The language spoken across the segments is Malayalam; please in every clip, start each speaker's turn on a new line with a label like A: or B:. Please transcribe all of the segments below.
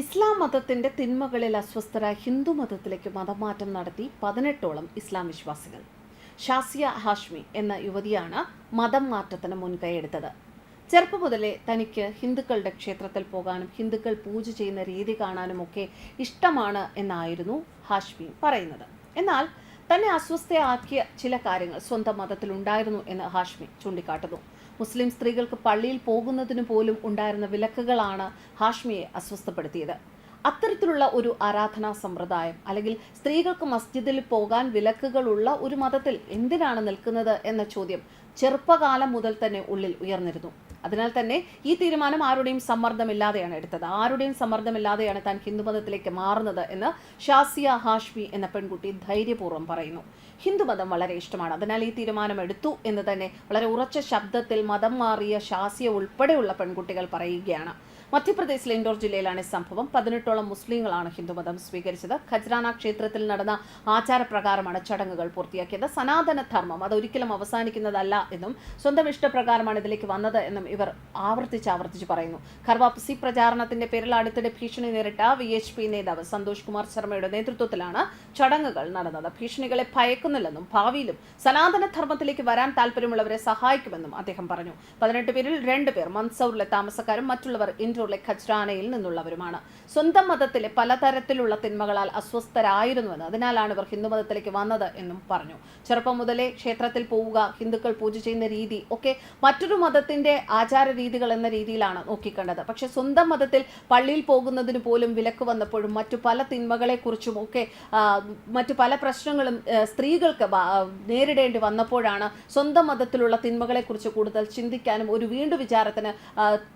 A: ഇസ്ലാം മതത്തിന്റെ തിന്മകളിൽ അസ്വസ്ഥരായ ഹിന്ദു മതത്തിലേക്ക് മതമാറ്റം നടത്തി പതിനെട്ടോളം ഇസ്ലാം വിശ്വാസികൾ. ഷാസിയ ഹാഷ്മി എന്ന യുവതിയാണ് മതം മാറ്റത്തിന് മുൻകൈയെടുത്തത് ചെറുപ്പം മുതലേ തനിക്ക് ഹിന്ദുക്കളുടെ ക്ഷേത്രത്തിൽ പോകാനും ഹിന്ദുക്കൾ പൂജ ചെയ്യുന്ന രീതി കാണാനും ഒക്കെ ഇഷ്ടമാണ് എന്നായിരുന്നു ഹാഷ്മി പറയുന്നത്. എന്നാൽ തന്നെ അസ്വസ്ഥയാക്കിയ ചില കാര്യങ്ങൾ സ്വന്തം മതത്തിൽ ഉണ്ടായിരുന്നു എന്ന് ഹാഷ്മി ചൂണ്ടിക്കാട്ടുന്നു. മുസ്ലിം സ്ത്രീകൾക്ക് പള്ളിയിൽ പോകുന്നതിന് പോലും ഉണ്ടായിരുന്ന വിലക്കുകളാണ് ഹാഷ്മിയെ അസ്വസ്ഥപ്പെടുത്തിയത്. അത്തരത്തിലുള്ള ഒരു ആരാധനാ സമ്പ്രദായം അല്ലെങ്കിൽ സ്ത്രീകൾക്ക് മസ്ജിദിൽ പോകാൻ വിലക്കുകളുള്ള ഒരു മതത്തിൽ എന്തിനാണ് നിൽക്കുന്നത് എന്ന ചോദ്യം ചെറുപ്പകാലം മുതൽ തന്നെ ഉള്ളിൽ ഉയർന്നിരുന്നു. അതിനാൽ തന്നെ ഈ തീരുമാനം ആരുടെയും സമ്മർദ്ദമില്ലാതെയാണ് എടുത്തത്. ആരുടെയും സമ്മർദ്ദമില്ലാതെയാണ് താൻ ഹിന്ദുമതത്തിലേക്ക് മാറുന്നത് എന്ന് ഷാസിയ ഹാഷ്മി എന്ന പെൺകുട്ടി ധൈര്യപൂർവം പറയുന്നു. ഹിന്ദുമതം വളരെ ഇഷ്ടമാണ്. അതിനാൽ ഈ തീരുമാനം എടുത്തു എന്ന് തന്നെ വളരെ ഉറച്ച ശബ്ദത്തിൽ മതം മാറിയ ഷാസിയ ഉൾപ്പെടെയുള്ള പെൺകുട്ടികൾ പറയുകയാണ്. മധ്യപ്രദേശിലെ ഇൻഡോർ ജില്ലയിലാണ് സംഭവം. പതിനെട്ടോളം മുസ്ലിങ്ങളാണ് ഹിന്ദുമതം സ്വീകരിച്ചത്. ഖജ്രാന ക്ഷേത്രത്തിൽ നടന്ന ആചാരപ്രകാരമാണ് ചടങ്ങുകൾ പൂർത്തിയാക്കിയത്. സനാതന ധർമ്മം അതൊരിക്കലും അവസാനിക്കുന്നതല്ല എന്നും സ്വന്തം ഇഷ്ടപ്രകാരമാണ് ഇതിലേക്ക് വന്നത് എന്നും ഇവർ ആവർത്തിച്ച് ആവർത്തിച്ച് പറയുന്നു. ഖർവാപ്സി പ്രചാരണത്തിന്റെ പേരിൽ അടുത്തിടെ ഭീഷണി നേരിട്ട വി എച്ച് പി നേതാവ് സന്തോഷ് കുമാർ ശർമ്മയുടെ നേതൃത്വത്തിലാണ് ചടങ്ങുകൾ നടന്നത്. ഭീഷണികളെ ഭയക്കുന്നില്ലെന്നും ഭാവിയിലും സനാതന ധർമ്മത്തിലേക്ക് വരാൻ താല്പര്യമുള്ളവരെ സഹായിക്കുമെന്നും അദ്ദേഹം പറഞ്ഞു. പതിനെട്ട് പേരിൽ രണ്ടുപേർ മൻസൌറിലെ താമസക്കാരും മറ്റുള്ളവർ ഇൻഡോറിലെ ഖജ്രാനയിൽ നിന്നുള്ളവരുമാണ്. സ്വന്തം മതത്തിലെ പലതരത്തിലുള്ള തിന്മകളാൽ അസ്വസ്ഥരായിരുന്നുവെന്ന് അതിനാലാണ് ഇവർ ഹിന്ദുമതത്തിലേക്ക് വന്നത് എന്നും പറഞ്ഞു. ചെറുപ്പം മുതലേ ക്ഷേത്രത്തിൽ പോവുക ഹിന്ദുക്കൾ പൂജ ചെയ്യുന്ന രീതി ഒക്കെ മറ്റൊരു മതത്തിന്റെ ആചാര രീതികൾ എന്ന രീതിയിലാണ് നോക്കിക്കണ്ടത്. പക്ഷെ സ്വന്തം മതത്തിൽ പള്ളിയിൽ പോകുന്നതിന് പോലും വിലക്ക് വന്നപ്പോഴും മറ്റു പല തിന്മകളെക്കുറിച്ചും ഒക്കെ മറ്റു പല പ്രശ്നങ്ങളും സ്ത്രീകൾക്ക് നേരിടേണ്ടി വന്നപ്പോഴാണ് സ്വന്തം മതത്തിലുള്ള തിന്മകളെക്കുറിച്ച് കൂടുതൽ ചിന്തിക്കാനും ഒരു വീണ്ടു വിചാരത്തിന്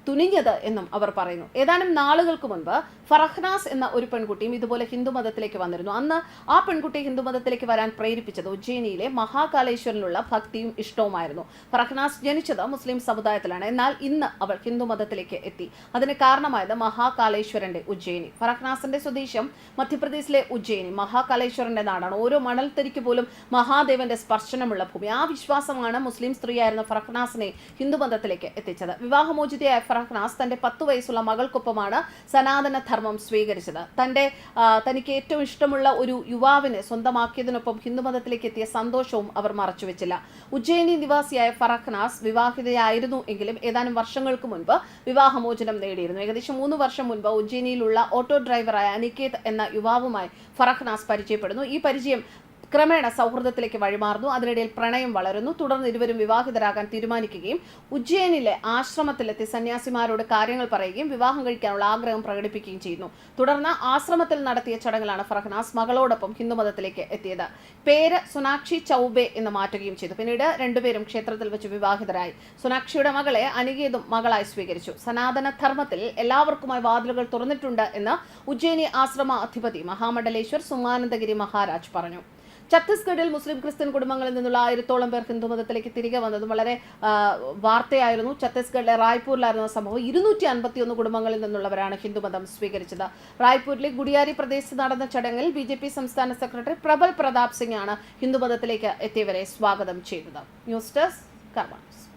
A: തുനിഞ്ഞത് എന്നും അവർ പറയുന്നു. ഏതാനും നാളുകൾക്ക് മുൻപ് ഫറഹ്നാസ് എന്ന ഒരു പെൺകുട്ടിയും ഇതുപോലെ ഹിന്ദു മതത്തിലേക്ക് വന്നിരുന്നു. അന്ന് ആ പെൺകുട്ടി ഹിന്ദു മതത്തിലേക്ക് വരാൻ പ്രേരിപ്പിച്ചത് ഉജ്ജയിനിയിലെ മഹാകാലേശ്വരനുള്ള ഭക്തിയും ഇഷ്ടവുമായിരുന്നു. ഫറഹ്നാസ് ജനിച്ചത് മുസ്ലിം സമുദായത്തിലാണ്. എന്നാൽ ഇന്ന് അവൾ ഹിന്ദു മതത്തിലേക്ക് എത്തി. അതിന് കാരണമായത് മഹാകാലേശ്വരന്റെ ഉജ്ജയിനി. ഫറഹ്നാസിന്റെ സ്വദേശം മധ്യപ്രദേശിലെ ഉജ്ജയിനി. മഹാകാലേശ്വരന്റെ നാടാണ്. ഓരോ മണൽത്തരിക്ക് പോലും മഹാദേവന്റെ സ്പർശനമുള്ള ഭൂമി. ആ വിശ്വാസമാണ് മുസ്ലിം സ്ത്രീയായിരുന്ന ഫറഹ്നാസിനെ ഹിന്ദു മതത്തിലേക്ക് എത്തിച്ചത്. വിവാഹമോചിതയായ ഫറഹ്നാസ് തന്റെ പത്തു വയസ്സുള്ള മകൾക്കൊപ്പമാണ് സനാതന ധർമ്മം സ്വീകരിച്ചത്. തന്റെ തനിക്ക് ഏറ്റവും ഇഷ്ടമുള്ള ഒരു യുവാവിനെ സ്വന്തമാക്കിയതിനൊപ്പം ഹിന്ദുമതത്തിലേക്ക് എത്തിയ സന്തോഷവും അവർ മറച്ചുവെച്ചില്ല. ഉജ്ജയിനി നിവാസിയായ ഫറഖ്നാസ് വിവാഹിതയായിരുന്നു എങ്കിലും ഏതാനും വർഷങ്ങൾക്ക് മുൻപ് വിവാഹമോചനം നേടിയിരുന്നു. ഏകദേശം മൂന്ന് വർഷം മുൻപ് ഉജ്ജയിനിയിലുള്ള ഓട്ടോ ഡ്രൈവറായ അനികേത് എന്ന യുവാവുമായി ഫറഖ്നാസ് പരിചയപ്പെടുന്നു. ഈ പരിചയം ക്രമേണ സൗഹൃദത്തിലേക്ക് വഴിമാറുന്നു. അതിനിടയിൽ പ്രണയം വളരുന്നു. തുടർന്ന് ഇരുവരും വിവാഹിതരാകാൻ തീരുമാനിക്കുകയും ഉജ്ജയിനിലെ ആശ്രമത്തിലെത്തി സന്യാസിമാരോട് കാര്യങ്ങൾ പറയുകയും വിവാഹം കഴിക്കാനുള്ള ആഗ്രഹം പ്രകടിപ്പിക്കുകയും ചെയ്യുന്നു. തുടർന്ന് ആശ്രമത്തിൽ നടത്തിയ ചടങ്ങിലാണ് ഫർഹനാസ് മകളോടൊപ്പം ഹിന്ദുമതത്തിലേക്ക് എത്തിയത്. പേര് സൊനാക്ഷി ചൗബെ എന്ന് മാറ്റുകയും ചെയ്തു. പിന്നീട് രണ്ടുപേരും ക്ഷേത്രത്തിൽ വെച്ച് വിവാഹിതരായി. സൊനാക്ഷിയുടെ മകളെ അനികേതും മകളായി സ്വീകരിച്ചു. സനാതന ധർമ്മത്തിൽ എല്ലാവർക്കുമായി വാതിലുകൾ തുറന്നിട്ടുണ്ട് എന്ന് ഉജ്ജയിനി ആശ്രമ അധിപതി മഹാമണ്ഡലേശ്വർ സുമാനന്ദഗിരി മഹാരാജ് പറഞ്ഞു. ഛത്തീസ്ഗഡിൽ മുസ്ലിം ക്രിസ്ത്യൻ കുടുംബങ്ങളിൽ നിന്നുള്ള ആയിരത്തോളം പേർ ഹിന്ദുമതത്തിലേക്ക് തിരികെ വന്നതും വളരെ വാർത്തയായിരുന്നു. ഛത്തീസ്ഗഡിലെ റായ്പൂരിലായിരുന്ന സംഭവം ഇരുന്നൂറ്റി അൻപത്തിയൊന്ന് കുടുംബങ്ങളിൽ നിന്നുള്ളവരാണ് ഹിന്ദുമതം സ്വീകരിച്ചത്. റായ്പൂരിലെ ഗുഡിയാരി പ്രദേശത്ത് നടന്ന ചടങ്ങിൽ ബി ജെ പി സംസ്ഥാന സെക്രട്ടറി പ്രബൽ പ്രതാപ് സിംഗ് ആണ് ഹിന്ദുമതത്തിലേക്ക് എത്തിയവരെ സ്വാഗതം ചെയ്തത്. News desk കർമാൻസ്